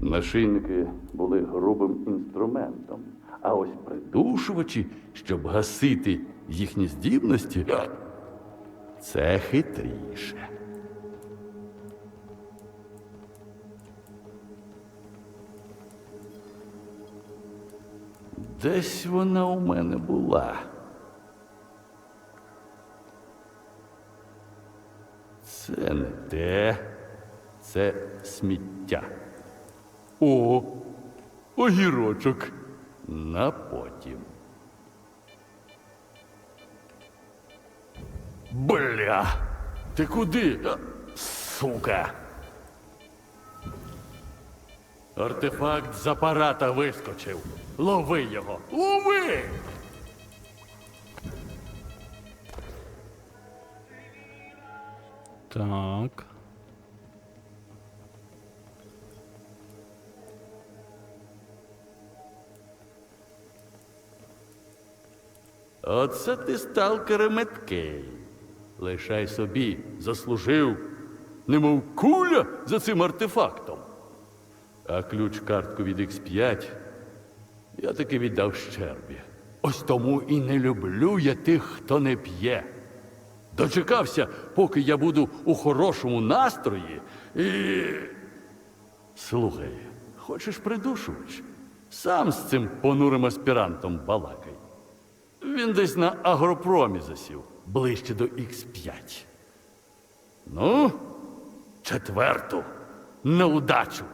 Нашийники були грубим інструментом, а ось придушувачі, щоб гасити їхні здібності, це хитріше. Десь вона у мене була. Це не те, це сміття. О, огірочок. На потім. Бля! Ти куди? Сука! Артефакт з апарата вискочив. Лови його! Лови! Так. Оце ти сталкер меткий. Лишай собі, заслужив, немов куля за цим артефактом. А ключ картку від X5 я таки віддав щербі. Ось тому і не люблю я тих, хто не п'є. Дочекався, поки я буду у хорошому настрої і. Слухай, хочеш придушувач? Сам з цим понурим аспірантом балакай. Він десь на агропромі засів, ближче до Х5. Ну, четверту, на удачу.